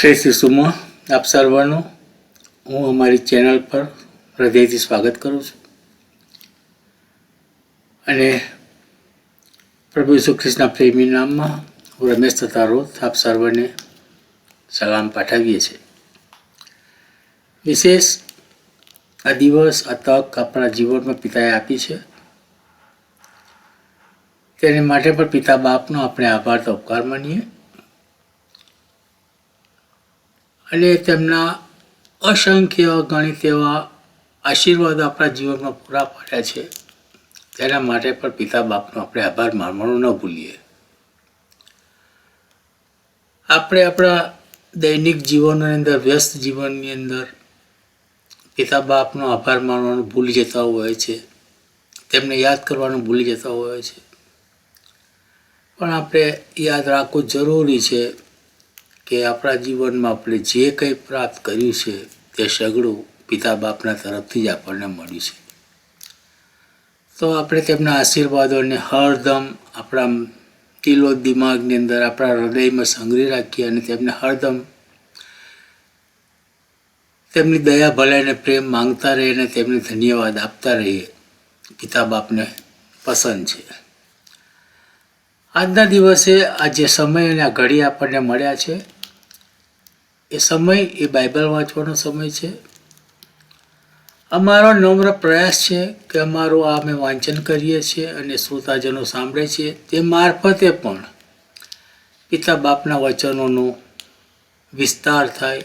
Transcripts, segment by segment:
ખ્રિસ્ત ઈસુમાં આપ સર્વનું હું અમારી ચેનલ પર હૃદયથી સ્વાગત કરું છું. અને પ્રભુ ઈસુ ખ્રિસ્તના પ્રેમી નામમાં હું રમેશ તથા રોથ આપ સર્વને સલામ પાઠવીએ છીએ. વિશેષ આ દિવસ, આ તક આપણા જીવનમાં પિતાએ આપી છે. તેની માટે પણ પિતા બાપનો આપણે આભાર તો ઉપકાર માનીએ. અને તેમના અસંખ્ય ગણિત એવા આશીર્વાદ આપણા જીવનમાં પૂરા પાડ્યા છે. તેના માટે પણ પિતા બાપનો આપણે આભાર માનવાનો ન ભૂલીએ. આપણે આપણા દૈનિક જીવનની અંદર, વ્યસ્ત જીવનની અંદર પિતા બાપનો આભાર માનવાનું ભૂલી જતા હોય છે. તેમને યાદ કરવાનું ભૂલી જતા હોય છે. પણ આપણે યાદ રાખવું જરૂરી છે કે આપણા જીવનમાં આપણે જે કંઈ પ્રાપ્ત કર્યું છે, તે સગડું પિતા બાપના તરફથી જ આપણને મળ્યું છે. તો આપણે તેમના આશીર્વાદોને હરદમ આપણા દિલો દિમાગની અંદર આપણા હૃદયમાં સંગ્રહી રાખીએ અને તેમને હરદમ તેમની દયા ભલાઈને પ્રેમ માંગતા રહીએ અને તેમને ધન્યવાદ આપતા રહીએ. પિતા બાપને પસંદ છે. આજના દિવસે આ જે સમય અને આ ઘડી આપણને મળ્યા છે એ સમય, એ બાઇબલ વાંચવાનો સમય છે. અમારો નમ્ર પ્રયાસ છે કે અમારું આ અમે વાંચન કરીએ છીએ અને શ્રોતાજનો સાંભળે છે તે મારફતે પણ પિતા બાપના વચનોનો વિસ્તાર થાય.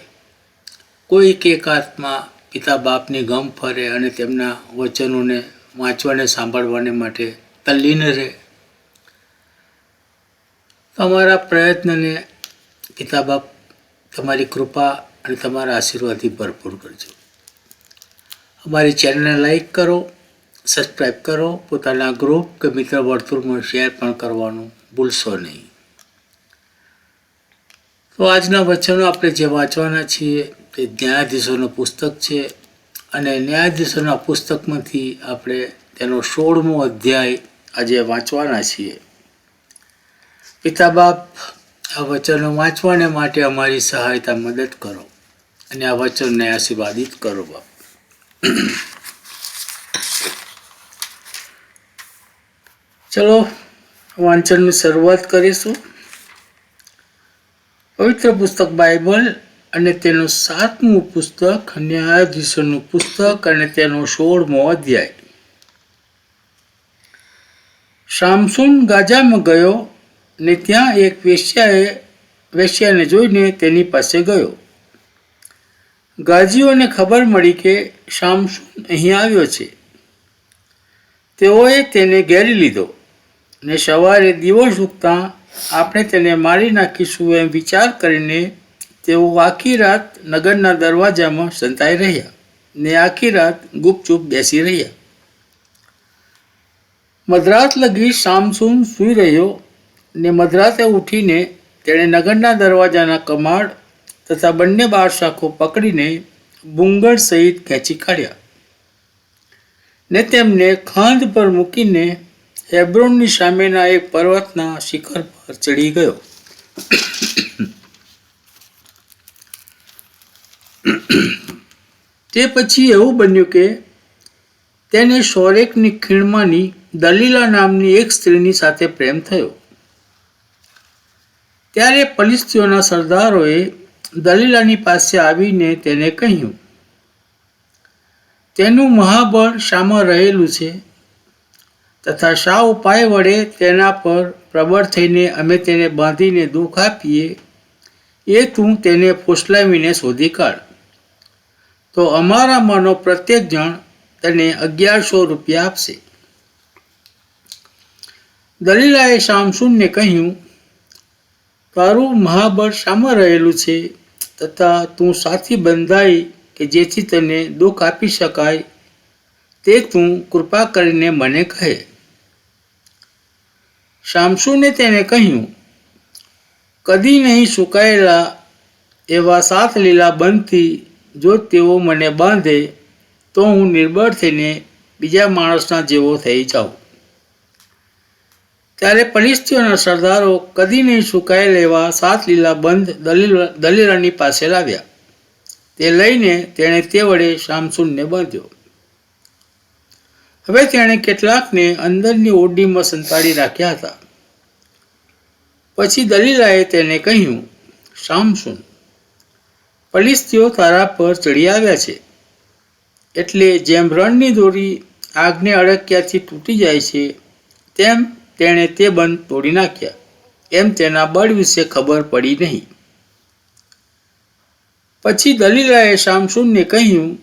કોઈક એકાત્મા પિતા બાપની ગમ ફરે અને તેમના વચનોને વાંચવાને, સાંભળવાને માટે તલ્લીન રહે. તમારા પ્રયત્નને પિતા બાપ તમારી કૃપા અને તમારા આશીર્વાદથી ભરપૂર કરજો. અમારી ચેનલને લાઈક કરો સબસ્ક્રાઈબ કરો, પોતાના ગ્રુપ કે મિત્ર વર્તુળમાં શેર પણ કરવાનું ભૂલશો નહીં. તો આજના વચનો આપણે જે વાંચવાના છીએ તે ન્યાયાધીશોનું પુસ્તક છે અને ન્યાયાધીશોના પુસ્તકમાંથી આપણે તેનો સોળમો અધ્યાય આજે વાંચવાના છીએ. પિતા બાપ આ વચનો વાંચવાને માટે અમારી સહાયતા મદદ કરો અને આ વચનને આશીર્વાદિત કરો બાપ. ચલો, વાંચનની શરૂઆત કરીશું. પવિત્ર પુસ્તક બાઇબલ અને તેનું સાતમું પુસ્તક, ન્યાયાધીશોનું પુસ્તક અને તેનો સોળમો અધ્યાય. શામસુન ગાજામાં ગયો ને ત્યાં એક વેશ્યાએ, વેશ્યાને જોઈને તેની પાસે ગયો. ગાજીઓને ખબર મળી કે શામસુન અહીં આવ્યો છે. તેઓએ તેને ઘેરી લીધો ને સવારે દિવસ ઉગતા આપણે તેને મારી નાખીશું એમ વિચાર કરીને તેઓ આખી રાત નગરના દરવાજામાં સંતાઈ રહ્યા ને આખી રાત ગુપચુપ બેસી રહ્યા. મધરાત લગી શામસુન સૂઈ રહ્યો ને મદ્રાસે ઉઠીને તેણે નગરના દરવાજાના કમાડ તથા બંને બાર શાખો પકડીને બુંગળ સહિત ખેંચી કાઢ્યા. ને તેમને ખાંદ પર મૂકીને હેબ્રોનની સામેના એક પર્વતના શિખર પર ચડી ગયો. તે પછી એવું બન્યું કે તેને શોરેકની ખીણમાંની દલીલા નામની એક સ્ત્રીની સાથે પ્રેમ થયો. ત્યારે પલિસ્તીઓના સરદારોએ દલીલાની પાસે આવીને તેને કહ્યું, તેનું મહાબળ શામાં રહેલું છે તથા શા ઉપાય વડે તેના પર પ્રબળ થઈને અમે તેને બાંધીને દુઃખ આપીએ, એ તું તેને ફોસલાવીને શોધી કાઢ. તો અમારામાંનો પ્રત્યેક જણ તેને અગિયારસો રૂપિયા આપશે. દલીલાએ શામસુનને કહ્યું તારું મહાબળ શામાં રહેલું છે? તથા તું સાથી બંધાઈ કે જેથી તને દુઃખ આપી શકાય, તે તું કૃપા કરીને મને કહે. શામસુને તેને કહ્યું, કદી નહીં સુકાયેલા એવા સાત લીલા બંધથી જો તેઓ મને બાંધે, તો હું નિર્બળ થઈને બીજા માણસના જેવો થઈ જાઉં. ત્યારે પલિસ્તીઓના સરદારો કદી નહીં સુકાયેલ એવા સાત લીલા બંધ દલીલ, દલીલાની પાસે લાવ્યા. તે લઈને તેણે તે વડે શામસુનને બાંધ્યો. હવે તેણે કેટલાકને અંદરની ઓરડીમાં સંતાડી રાખ્યા હતા. પછી દલીલાએ તેને કહ્યું, શામસુન પલિસ્તીઓ તારા પર ચડી આવ્યા છે. એટલે જેમ રણની દોરી આગને અડક્યાથી તૂટી જાય છે, તેમ તેણે તે બંધ તોડી નાખ્યા. એમ તેના બળ વિશે ખબર પડી નહીં. પછી દલીલાએ શામસુનને કહ્યું,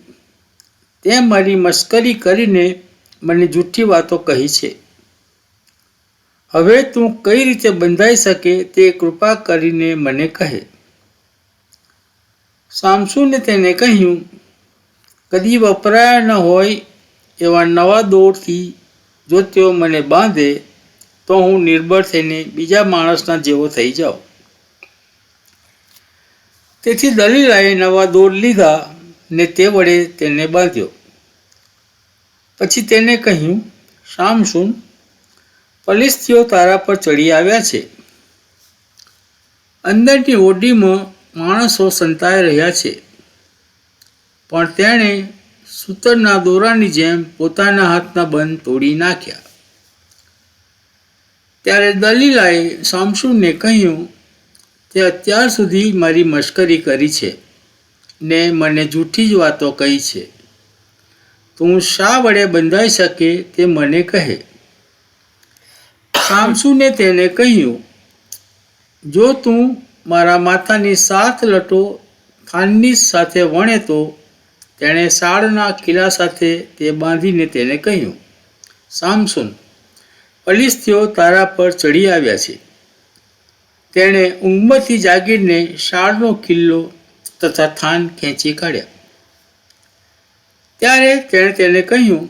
તે મારી મશ્કરી કરીને મને જૂઠી વાતો કહી છે. હવે તું કઈ રીતે બંધાઈ શકે તે કૃપા કરીને મને કહે. શામસુને તેને કહ્યું, કદી વપરાયા ન હોય એવા નવા દોરથી જો તેઓ મને બાંધે તો હું નિર્બળ થઈને બીજા માણસના જેવો થઈ જાઉં. તેથી દલીલાએ નવા દોર લીધા ને તે વડે તેને બાંધ્યો. પછી તેને કહ્યું શામસુન પલિસ્થીઓ તારા પર ચડી આવ્યા છે. અંદરની ઓડીમાં માણસો સંતાઈ રહ્યા છે. પણ તેણે સૂતરના દોરાની જેમ પોતાના હાથના બંધ તોડી નાખ્યા. ત્યારે દલીલાએ શામસુનને કહ્યું તે અત્યાર સુધી મારી મશ્કરી કરી છે ને મને જૂઠી જ વાતો કહી છે. તું શા વડે બંધાઈ શકે તે મને કહે. શામસુને તેને કહ્યું, જો તું મારા માથાની સાત લટો ખાનની સાથે વણે તો તેણે સાળના કિલ્લા સાથે તે બાંધીને તેને કહ્યું સામસુન પલિસ્તીઓ તારા પર ચડી આવ્યા છે. તેણે ઊંઘમાંથી જાગીરને શાળનો કિલ્લો તથા થાન ખેંચી કાઢ્યા. ત્યારે તેણે તેને કહ્યું,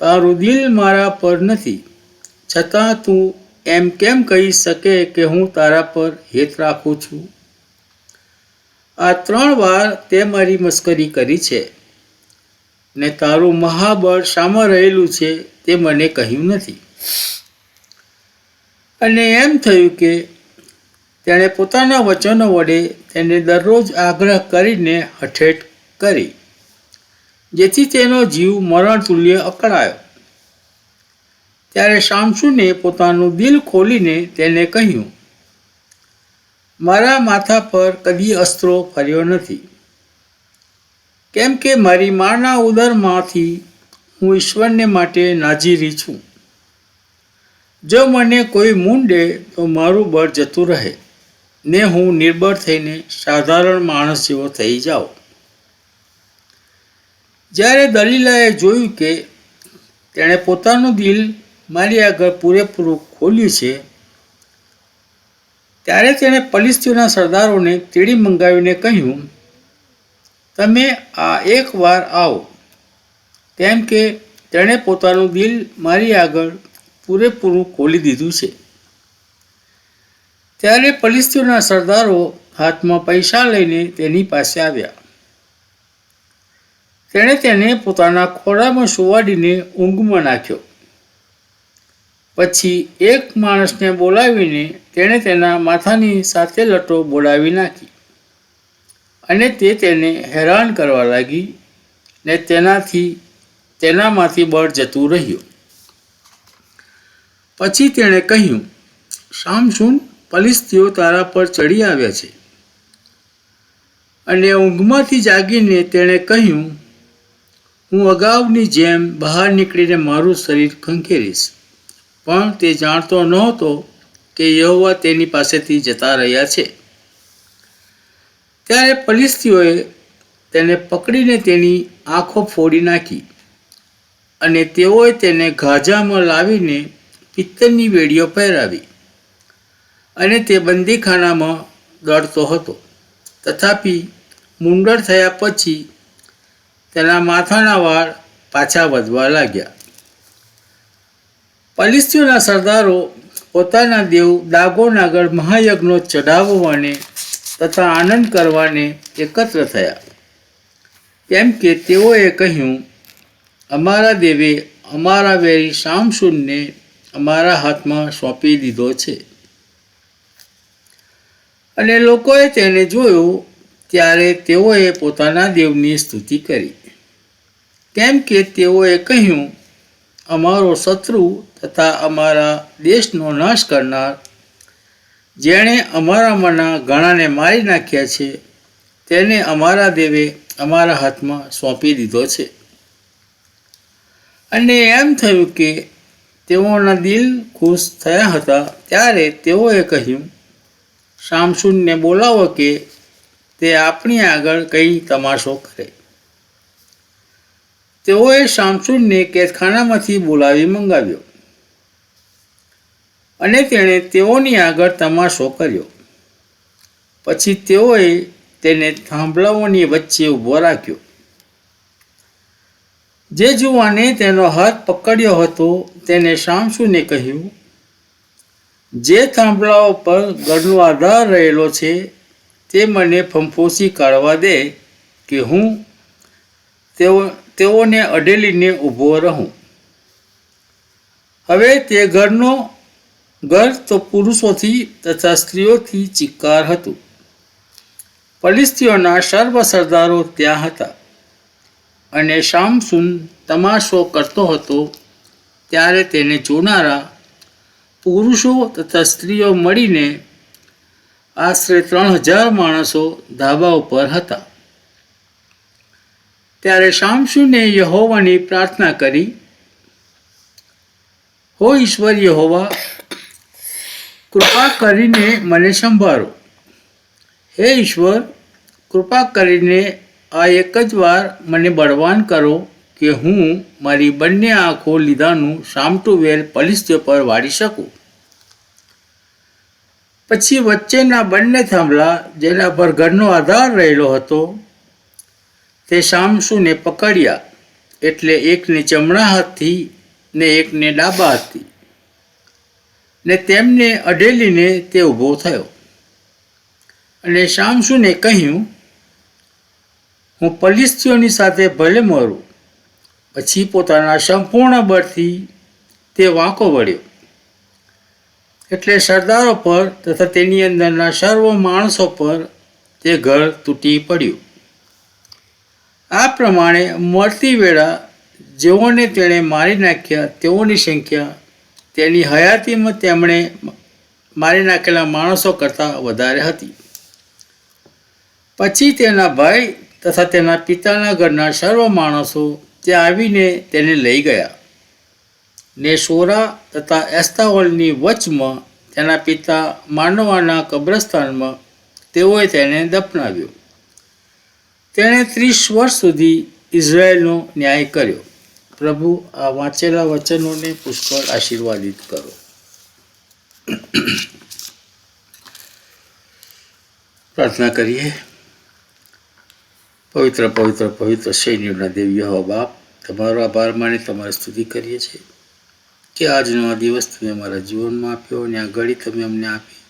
તારું દિલ મારા પર નથી. છતાં તું એમ કેમ કહી શકે કે હું તારા પર હેત રાખું છું? આ ત્રણ વાર તે મારી મસ્કરી કરી છે ને તારું મહાબળ શામાં રહેલું છે તે મને કહ્યું નથી. અને એમ થયું કે તેણે પોતાના વચનો વડે તેને દરરોજ આગ્રહ કરીને હઠેઠ કરી, જેથી તેનો જીવ મરણ તુલ્ય અકળાયો. ત્યારે શામસુને પોતાનું દિલ ખોલીને તેને કહ્યું, મારા માથા પર કદી અસ્ત્રો ફર્યો નથી. કેમ કે મારી માના ઉદરમાંથી હું ઈશ્વરને માટે નાજીરી છું. જો મને કોઈ મૂંડે તો મારું બળ જતું રહે. ને હું નિર્બળ થઈને સાધારણ માણસ જેવો થઈ જાઉં. જ્યારે દલીલાએ જોયું કે તેણે પોતાનું દિલ મારી આગળ પૂરેપૂરું ખોલ્યું છે, ત્યારે તેણે પલિસ્તીઓના સરદારોને તેડી મંગાવીને કહ્યું, તમે આ એકવાર આવો. કેમ કે તેણે પોતાનું દિલ મારી આગળ પૂરેપૂરું ખોલી દીધું છે. ત્યારે પલિસ્તીઓના સરદારો હાથમાં પૈસા લઈને તેની પાસે આવ્યા. તેણે તેને પોતાના ખોળામાં સુવાડીને ઊંઘમાં નાખ્યો. પછી એક માણસને બોલાવીને તેણે તેના માથાની સાથે લટો બોલાવી નાખી અને તે તેને હેરાન કરવા લાગી ને તેનાથી તેનામાંથી બળ જતું રહ્યું. પછી તેણે કહ્યું શામસુન પલિસ્તીઓ તારા પર ચડી આવ્યા છે? અને ઊંઘમાંથી જાગીને તેણે કહ્યું, હું અગાઉની જેમ બહાર નીકળીને મારું શરીર ખંખેરીશ, પણ તે જાણતો નહોતો કે યહોવા તેની પાસેથી જતા રહ્યા છે. ત્યારે પલિસ્તીઓએ તેને પકડીને તેની આંખો ફોડી નાખી અને તેઓએ તેને ગાજામાં લાવીને પિત્તળની વેડીઓ પહેરાવી અને તે બંદીખાનામાં દોડતો હતો. તથાપી મુંડળ થયા પછી તેના માથાના વાળ પાછા વધવા લાગ્યા. પલિસ્તીઓના સરદારો પોતાના દેવ દાગોનાગર મહાયજ્ઞો ચઢાવવાને તથા આનંદ કરવાને એકત્ર થયા. કેમ કે તેઓએ કહ્યું, અમારા દેવે અમારા વેરી શામસુનને અમારા હાથમાં સોંપી દીધો છે. અને લોકોએ તેને જોયું ત્યારે તેઓએ પોતાના દેવની સ્તુતિ કરી. કેમ કે તેઓએ કહ્યું, અમારો શત્રુ તથા અમારા દેશનો નાશ કરનાર, જેણે અમારામાંના ઘણાને મારી નાખ્યા છે, તેને અમારા દેવે અમારા હાથમાં સોંપી દીધો છે. અને એમ થયું કે તેઓના દિલ ખુશ થયા હતા. ત્યારે તેઓએ કહ્યું, શામસુનને બોલાવો કે તે આપણી આગળ કંઈ તમાશો કરે. તેઓએ શામસુનને કેદખાનામાંથી બોલાવી મંગાવ્યો અને તેણે તેઓની આગળ તમાશો કર્યો. પછી તેઓએ તેને થાંભલાઓની વચ્ચે ઊભો રાખ્યો. જે જુવાને તેનો હાથ પકડ્યો હતો, તેને શામસુને કહ્યું, જે થાંભલા ઉપર ગઢનો આધાર રહેલો છે, તે મને ફંફોસી કાઢવા દે કે હું તેઓ, તેઓને અડેલીને ઊભો રહું. હવે તે ઘરનો, ઘર તો પુરુષોથી તથા સ્ત્રીઓથી ચિક્કાર હતું. પલિસ્તીઓના સર્વ સરદારો ત્યાં હતા. અને શામસુન તમાશો કરતો હતો, ત્યારે તેને જોનારા પુરુષો તથા સ્ત્રીઓ મળીને આશરે ત્રણ હજાર માણસો ધાબા ઉપર હતા. ત્યારે શામસુને યહોવાની પ્રાર્થના કરી, હો ઈશ્વર યહોવા, કૃપા કરીને મને સંભાળો. હે ઈશ્વર, કૃપા કરીને આ એક જ વાર મને બળવાન કરો કે હું મારી બંને આંખો લીધાનું સામટું વેલ પલિસ્ત્ય પર વાળી શકું. પછી વચ્ચેના બંને થાંભલા જેના પર ઘરનો આધાર રહેલો હતો, તે શામસુને પકડ્યા એટલે એકને જમણા હાથથી ને એકને ડાબા હાથથી ને તેમને અડેલીને તે ઊભો થયો. અને શામસુને કહ્યું હું પલિસ્થીઓની સાથે ભલે મરું, પછી પોતાના સંપૂર્ણ બળથી તે વાંકો વળ્યો. એટલે સરદારો પર તથા તેની અંદરના સર્વ માણસો પર તે ઘર તૂટી પડ્યું. આ પ્રમાણે મળતી વેળા જેઓને તેણે મારી નાખ્યા, તેઓની સંખ્યા, તેની હયાતીમાં તેમણે મારી નાખેલા માણસો કરતાં વધારે હતી. પછી તેના ભાઈ તથા તેના પિતાના ઘરના સર્વ માણસો ત્યાં આવીને તેને લઈ ગયા. ને સોરા તથા એસ્તાવલની વચમાં તેના પિતા માનવાના કબ્રસ્તાનમાં તેઓએ તેને દફનાવ્યો. તેણે ત્રીસ વર્ષ સુધી ઇઝરાયેલનો ન્યાય કર્યો. પ્રભુ, આ વાંચેલા વચનોને પુષ્કળ આશીર્વાદિત કરો. પ્રાર્થના કરીએ. પવિત્ર પવિત્ર પવિત્ર સૈન્યોના દેવી હો બાપ, તમારો આભાર માની તમારી સ્તુતિ કરીએ છીએ કે આજનો આ દિવસ તમે અમારા જીવનમાં આપ્યો અને આ ઘડી તમે અમને આપી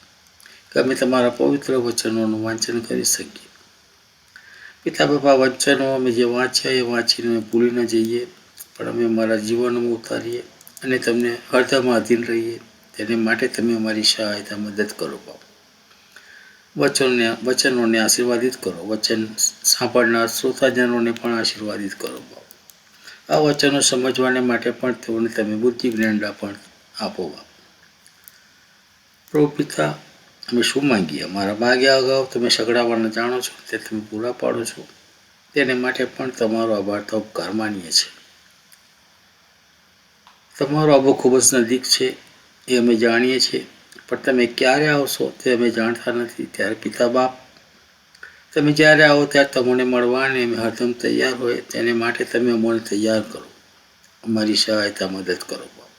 કે અમે તમારા પવિત્ર વચનોનું વાંચન કરી શકીએ. પિતા બાપા વચનો અમે જે વાંચ્યા એ વાંચીને અમે ભૂલી ન જઈએ, પણ અમે અમારા જીવનમાં ઉતારીએ અને તમને હૃદયમાં અધીન રહીએ. તેને માટે તમે અમારી સહાયતા મદદ કરો બાપ. વચનને વચનોને આશીર્વાદિત કરો. વચન સાંભળનાર શ્રોતાજનોને પણ આશીર્વાદિત કરો આ વચનો સમજવાને માટે પણ તેઓને તમે બુદ્ધિ જ્ઞાનડા પણ આપો બાપ. પ્રભુ પિતા, અમે શું માંગીએ? અમારા માગ્યા અગાઉ તમે સગડાવાના જાણો છો તે તમે પૂરા પાડો છો. તેને માટે પણ તમારો આભાર તો ઉપકાર માનીએ છીએ. તમારો આબો ખૂબ જ નજીક છે એ અમે જાણીએ છીએ. પણ તમે ક્યારે આવશો તે અમે જાણતા નથી. ત્યારે પિતા બાપ, તમે જ્યારે આવો ત્યારે તમને મળવાને અમે હરદમ તૈયાર હોય. તેને માટે તમે અમને તૈયાર કરો. અમારી સહાયતા મદદ કરો બાપ.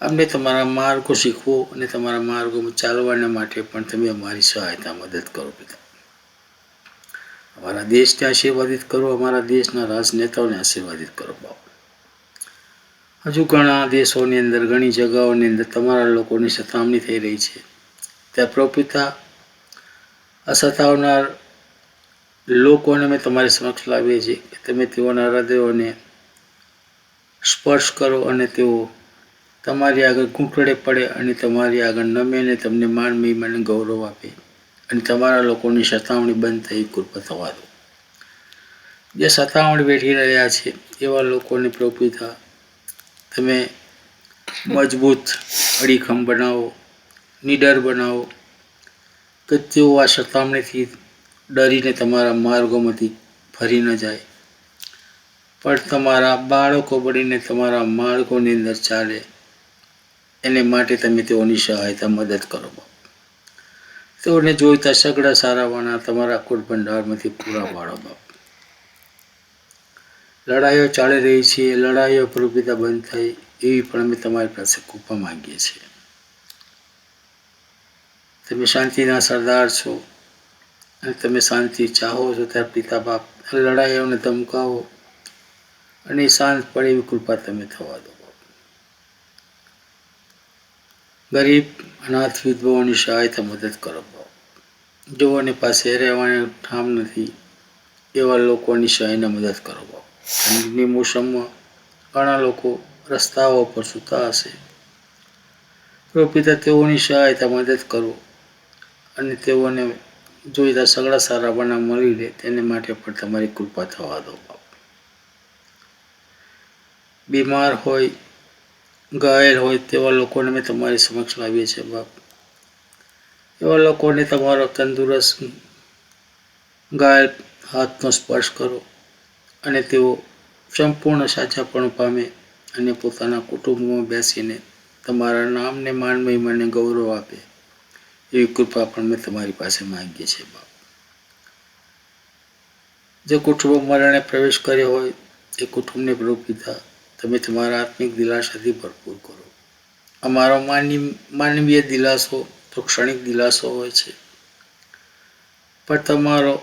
અમને તમારા માર્ગો શીખવો અને તમારા માર્ગોમાં ચાલવાના માટે પણ તમે અમારી સહાયતા મદદ કરો પિતા. અમારા દેશને આશીર્વાદિત કરો, અમારા દેશના રાજનેતાઓને આશીર્વાદિત કરો બાપ. હજુ ઘણા દેશોની અંદર, ઘણી જગાઓની અંદર તમારા લોકોની સતામણી થઈ રહી છે. ત્યાં પ્રોપિતા અસતાવનાર લોકોને અમે તમારી સમક્ષ લાવીએ છીએ કે તમે તેઓના હૃદયોને સ્પર્શ કરો અને તેઓ તમારી આગળ ઘૂંટડે પડે અને તમારી આગળ નમે અને તમને માન મહિમાને ગૌરવ આપે અને તમારા લોકોની સતાવણી બંધ થઈ, કૃપા થવા દો. જે સતાવણી બેઠી રહ્યા છે, એવા લોકોને પ્રભુ પિતા તમે મજબૂત અડીખમ બનાવો, નીડર બનાવો કે તેઓ આ સતામણીથી ડરીને તમારા માર્ગોમાંથી ફરી ન જાય. પણ તમારા બાળકો બનીને તમારા માર્ગોની અંદર ચાલે. એને માટે તમે તેઓની સહાયતા મદદ કરો તેઓને જોઈતા સગડા સારાવાના તમારા કુળ ભંડારમાંથી પૂરા પાડો બાપ. લડાઈઓ ચાલી રહી છે, લડાઈઓ પ્રભુપિતા બંધ થાય એવી પણ અમે તમારી પાસે કૃપા માંગીએ છીએ. તમે શાંતિના સરદાર છો અને તમે શાંતિ ચાહો છો ત્યારે પિતા બાપ લડાઈઓને ધમકાવો અને શાંત પડે એવી કૃપા તમે થવા દો. ગરીબ, અનાથ, વિધવાઓની સહાયતા મદદ કરો બાપ જેઓની પાસે રહેવાની ઠામ નથી, એવા લોકોની સહાયને મદદ કરો બાપ ઠંડીની મોસમમાં ઘણા લોકો રસ્તાઓ પર સૂતા હશે. પિતા, તેઓની સહાયતા મદદ કરો અને તેઓને જોઈતા સગડા સારા બના મળી રહે તેને માટે પણ તમારી કૃપા થવા દો બીમાર હોય, ઘાયલ હોય તેવા લોકોને મેં તમારી સમક્ષ લાવીએ છીએ બાપ. એવા લોકોને તમારો તંદુરસ્ત, ઘાયલ હાથનો સ્પર્શ કરો. અને તેઓ સંપૂર્ણ સાચાપણું પામે અને પોતાના કુટુંબમાં બેસીને તમારા નામને માન મહિમાને ગૌરવ આપે, એવી કૃપા પણ મેં તમારી પાસે માંગીએ છીએ બાપ. જે કુટુંબ મરણે પ્રવેશ કર્યો હોય, એ કુટુંબને પ્રભુ પિતા, તમે તમારા આત્મિક દિલાસાથી ભરપૂર કરો. અમારો માનવી માનવીય દિલાસો તો ક્ષણિક દિલાસો હોય છે. પણ તમારો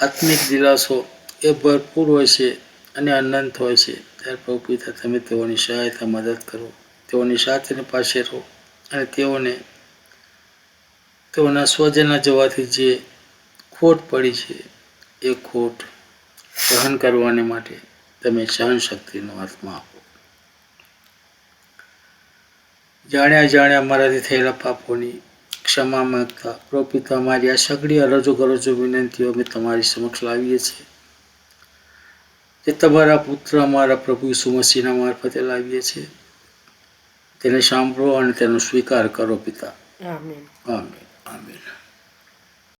આત્મિક દિલાસો એ ભરપૂર હોય છે અને અનંત હોય છે. ત્યારે પ્રભુ પિતા, તમે તેઓની સહાયતા, મદદ કરો. તેઓની સાથે પાસે રહો અને તેઓને, તેઓના સ્વજના જવાથી જે ખોટ પડી છે, એ ખોટ સહન કરવાને માટે તમે સહન શક્તિનો આત્મા આપો. જાણ્યા જાણ્યા અમારાથી થયેલા પાપોની ક્ષમા માંગતા પ્રોપિતા પિતા અમારી આ સગડી અરજો ગરજો વિનંતીઓ અમે તમારી સમક્ષ લાવીએ છીએ. જે તમારા પુત્ર અમારા પ્રભુ સુમસીના મસીહના મારફતે લાવીએ છીએ. તેને સાંભળો અને તેનો સ્વીકાર કરો પિતા. આમીન. આમીન આમેન.